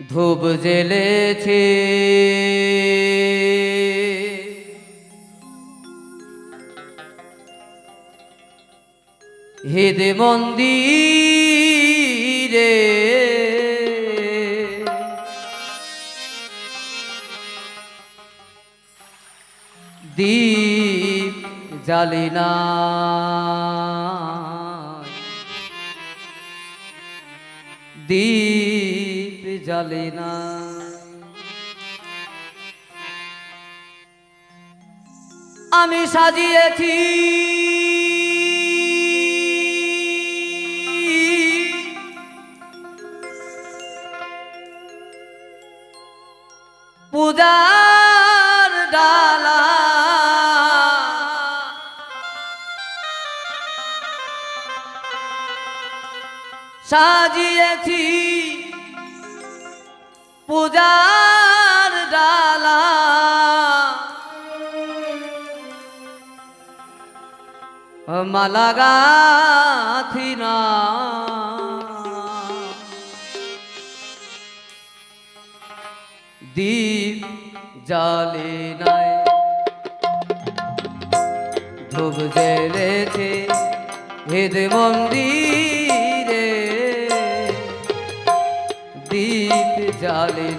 ধূপ জেলেছে হেদে মন্দিরে দীপ জ্বালি না। দীপ জ্বালি না। আমি সাজিয়েছি। পূজার ডালা। সাজিয়েছি। পূজার ডালা। মালা গাথি না দীপ জালে নাই। ধূপ জেলেছে হেদ মন্দিরে।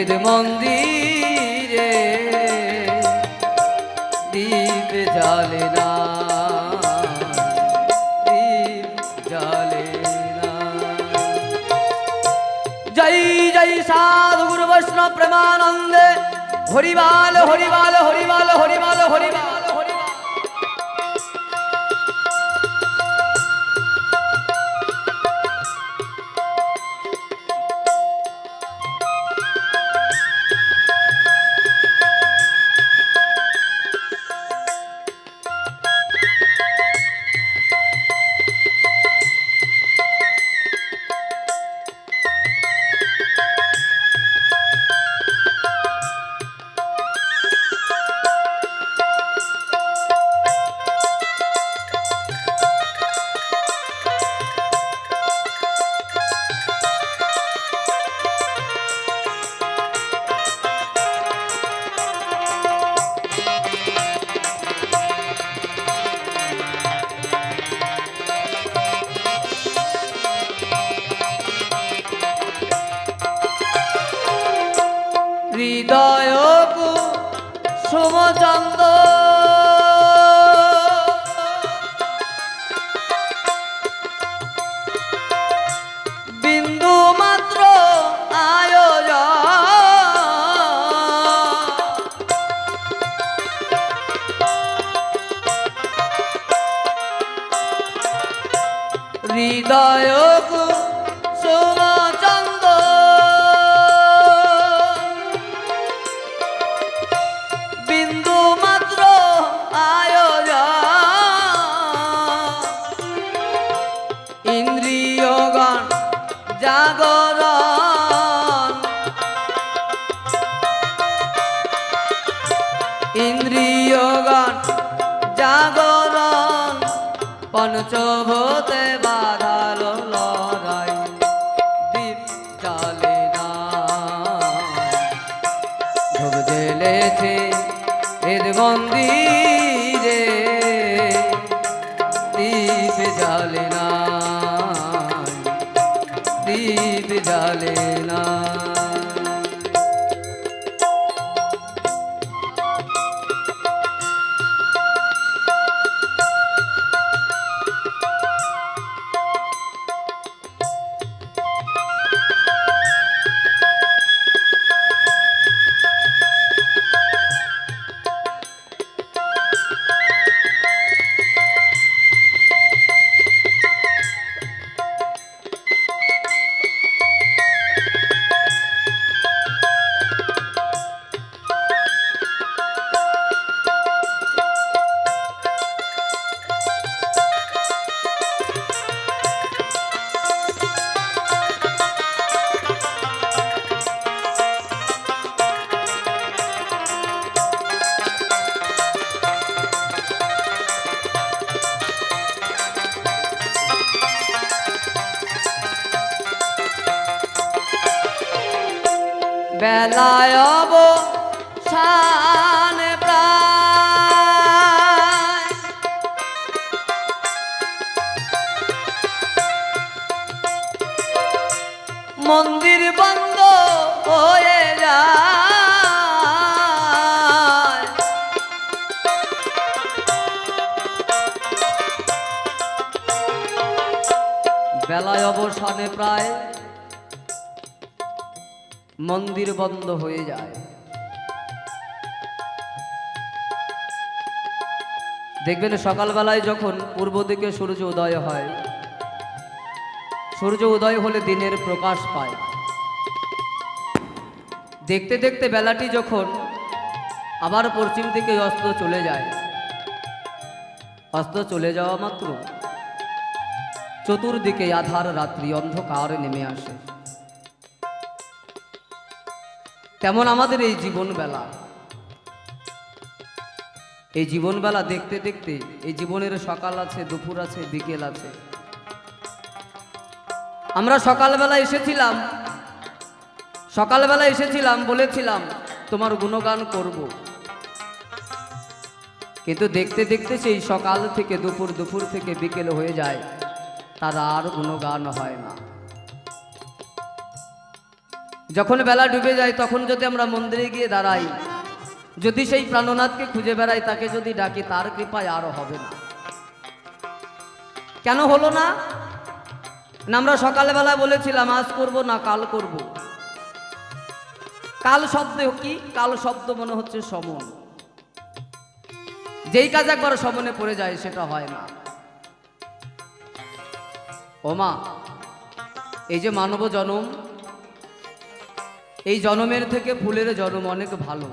হৃদ মন্দিরে দীপ জালে না, দীপ জালে না। জয় জয় সাধু গুরু বৈষ্ণব প্রেমানন্দে, হরিবাল হরিবাল হরিবাল হরিবাল হরিবাল। হৃদয় সোনাচন্দ বিন্দু মাত্র আয়োজন ইন্দ্রিয় গান জাগরণ মন্দির বন্ধ হয়ে যায়। দেখবেন সকালবেলায় যখন পূর্ব দিকে সূর্য উদয় হয়, সূর্য উদয় হলে দিনের প্রকাশ পায়। দেখতে দেখতে বেলাটি যখন আবার পশ্চিম দিকে অস্ত চলে যায়, অস্ত চলে যাওয়া মাত্র চতুর্দিকে আধার রাত্রি অন্ধকার নেমে আসে। তেমন আমাদের এই জীবনবেলা। এই জীবনবেলা দেখতে দেখতে এই জীবনের সকাল আছে, দুপুর আছে, বিকেল আছে। আমরা সকালবেলা এসেছিলাম সকালবেলা এসেছিলাম, বলেছিলাম, তোমার গুণগান করব। কিন্তু দেখতে দেখতে সেই সকাল থেকে দুপুর দুপুর থেকে বিকেল হয়ে যায়, তারা আর গুণগান হয় না। যখন বেলা ডুবে যায়, তখন যদি আমরা মন্দিরে গিয়ে দাঁড়াই, যদি সেই প্রাণনাথকে খুঁজে বেড়াই, তাকে যদি ডাকি, তার কৃপায় আরও হবে না। কেন হলো না? না, আমরা সকালবেলা বলেছিলাম, আজ করব না, কাল করব। কাল শব্দ কি? কাল শব্দ মনে হচ্ছে সমন। যেই কাজ একবার সমনে পড়ে যায়, সেটা হয় না। ওমা, এই যে মানব জনম এই জনমের থেকে ফুলের জনম অনেক ভালো।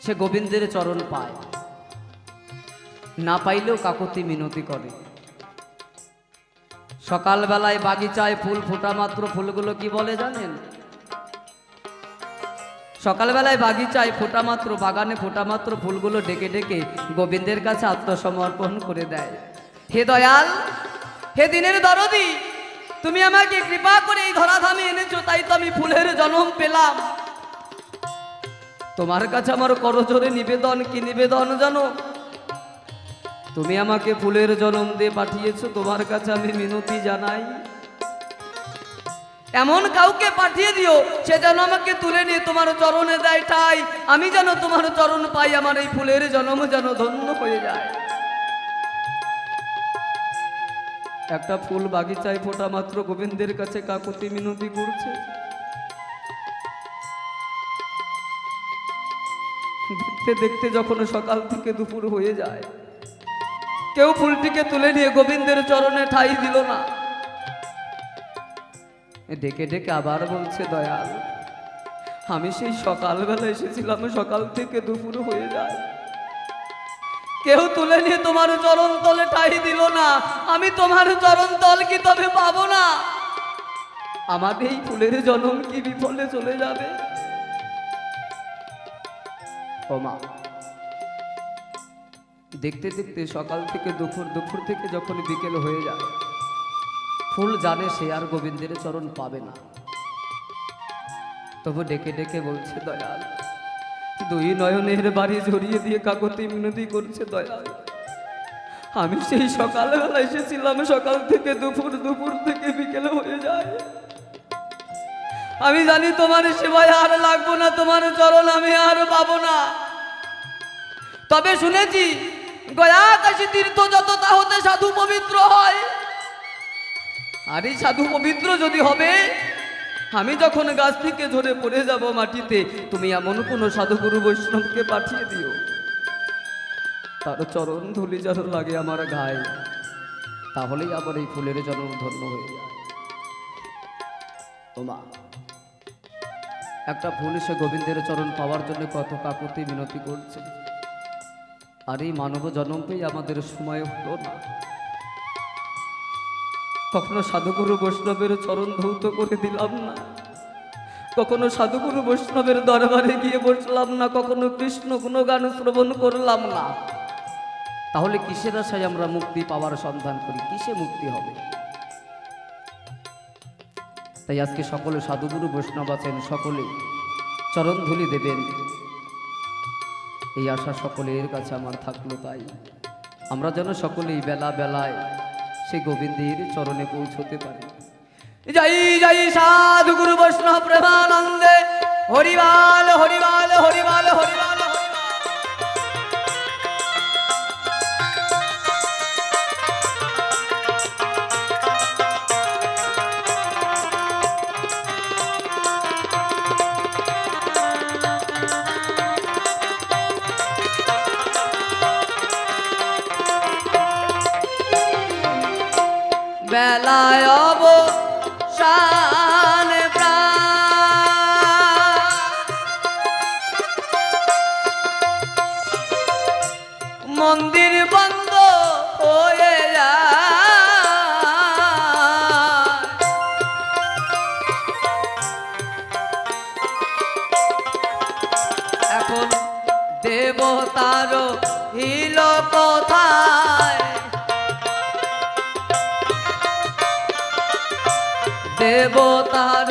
সে গোবিন্দের চরণ পায়। না পাইলেও কাকতি মিনতি করে। সকালবেলায় বাগিচায় ফুল ফোটা মাত্র ফুলগুলো কি বলে জানেন? সকালবেলায় বাগিচায় ফোটা মাত্র, বাগানে ফোটা মাত্র ফুলগুলো ডেকে ডেকে গোবিন্দের কাছে আত্মসমর্পণ করে দেয়। হে দয়াল, হে দিনের দরদি তুমি আমাকে কৃপা করে এই ধরাধামে এনেছো, তাই তো আমি ফুলের জন্ম পেলাম। তোমার কাছে আমার করজোরে নিবেদন, কি নিবেদন জানো? তুমি আমাকে ফুলের জন্ম দিয়ে পাঠিয়েছো, তোমার কাছে আমি মিনতি জানাই। এমন কাউকে পাঠিয়ে দিও, সে যেন আমাকে তুলে নিয়ে তোমার চরণে দেয় ঠাই। আমি যেন তোমার চরণ পাই, আমার এই ফুলের জন্ম যেন ধন্য হয়ে যায়। একটা ফুল বাগিচায় ফোটা মাত্র গোবিন্দের কাছে কাকুতি মিনতি করছে। দেখতে দেখতে যখন সকাল থেকে দুপুর হয়ে যায়, কেউ ফুলটিকে তুলে নিয়ে গোবিন্দের চরণে ঠাই দিল না। ডেকে ডেকে আবার বলছে, দয়াল, আমি সেই সকালবেলা এসেছিলাম, সকাল থেকে দুপুর হয়ে যায়। কেউ তুলে নিয়ে তোমার চরণ তলে ঠাই দিল না। আমি তোমার চরণ তল কি তবে পাবো না? আমার এই ফুলের জনম কি বিফলে চলে যাবে? ও মা, দেখতে দেখতে সকাল থেকে দুপুর দুপুর থেকে যখন বিকেল হয়ে যায়, ফুল জানে সে আর গোবিন্দের চরণ পাবে না। তবু ডেকে ডেকে বলছে, দয়াল দুই নয়নের বাড়ি জড়িয়ে দিয়ে কাকতি মিনতি করছে দয়া আমি সেই সকালবেলা এসেছিলাম, সকাল থেকে দুপুর দুপুর থেকে বিকেল হয়ে যায়। আমি জানি তোমার সেবায় আর লাগবো না, তোমার চরণ আমি আর পাবো না। তবে শুনেছি, গয়া কাশী তীর্থ যত তা হতে সাধু পবিত্র হয়। আর সাধু পবিত্র যদি হবে আমি যখন গাছ থেকে ঝরে পড়ে যাব মাটিতে, তুমি এমন কোনো সাধুগুরু বৈষ্ণবকে পাঠিয়ে দিও। তার চরণ ধুলি যেন লাগে আমার গায়ে, তাহলেই আবার এই ফুলের জন্ম ধন্য হয়ে যায়। ওমা একটা ফুল সে গোবিন্দের চরণ পাওয়ার জন্য কত কাকুতি মিনতি করছে। আর এই মানব জন্ম পেয়ে আমাদের সময় হলো না। কখনো সাধুগুরু বৈষ্ণবের চরণ ধৌত করে দিলাম না। কখনো সাধুগুরু বৈষ্ণবের দরবারে গিয়ে বসলাম না, কখনো কৃষ্ণ গুণগান শ্রবণ করলাম না। তাহলে কিসের আশায় আমরা মুক্তি পাওয়ার সন্ধান করি? কিসে মুক্তি হবে? তাই আজকে সকলে সাধুগুরু বৈষ্ণব আছেন, সকলে চরণ ধুলি দেবেন। এই আশা সকলের কাছে আমার থাকল তাই। আমরা যেন সকলেই বেলা বেলায় সে গোবিন্দের চরণে পৌঁছতে পারে। জয় জয় সাধু গুরু বৈষ্ণব প্রেমানন্দে। হরিবাল হরিবাল মন্দির বন্ধ দেবতার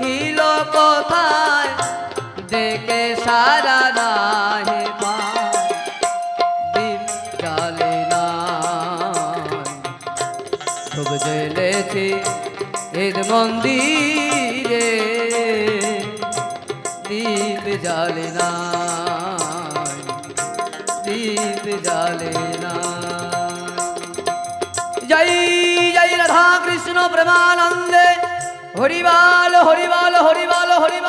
হিল কোথায় দেখে সারা রাহে দিন চলে না খুব জ্বলেছে এর মন্দিরে। দীপ জ্বালে না দীপ জ্বালে না জয় জয় রাধা কৃষ্ণ প্রেমানন্দে। হরিবাল হরিবাল হরিবাল হরিবাল।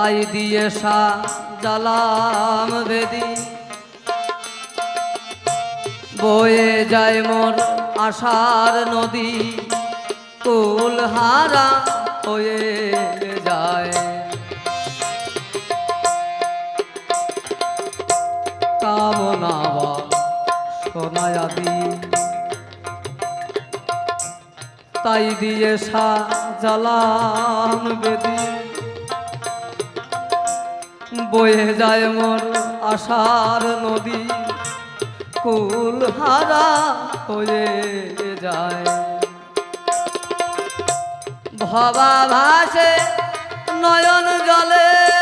তাই দিয়ে সা জালাম বেদি। বয়ে যায় মোর আশার নদী কুল হারা হয়ে যায়। কামনা সোনায়াদি তাই দিয়ে সা জালান বেদি। বয়ে যায় মোর আশার নদী। কুল হারা হয়ে যায়। ভবা ভাসে নয়ন জলে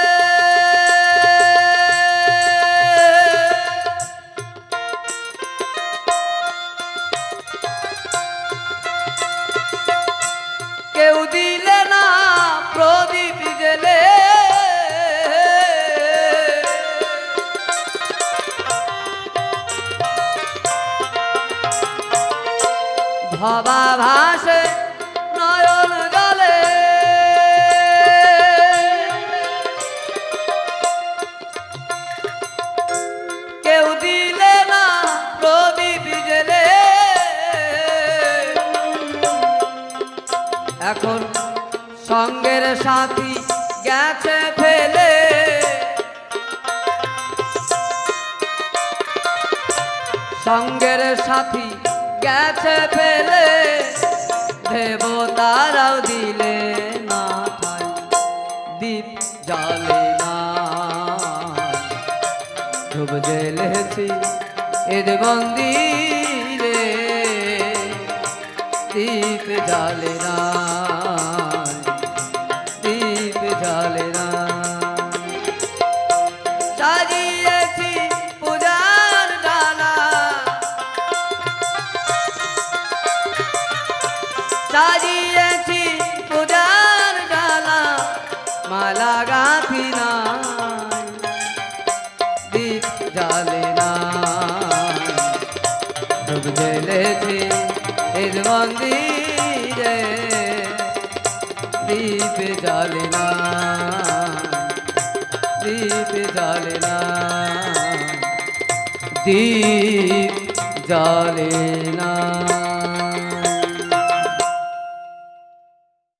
ভবা ভাসে নয়ন জলে। কেউ দিলে না প্রদীপ জেলে এখন সঙ্গের সাথী গেছে ফেলে। সঙ্গের সাথী জেলেছি এর মন্দিরে দীপ জ্বালে মন্দিরে দীপ জ্বালে না দীপ জ্বালে না দীপ জ্বালে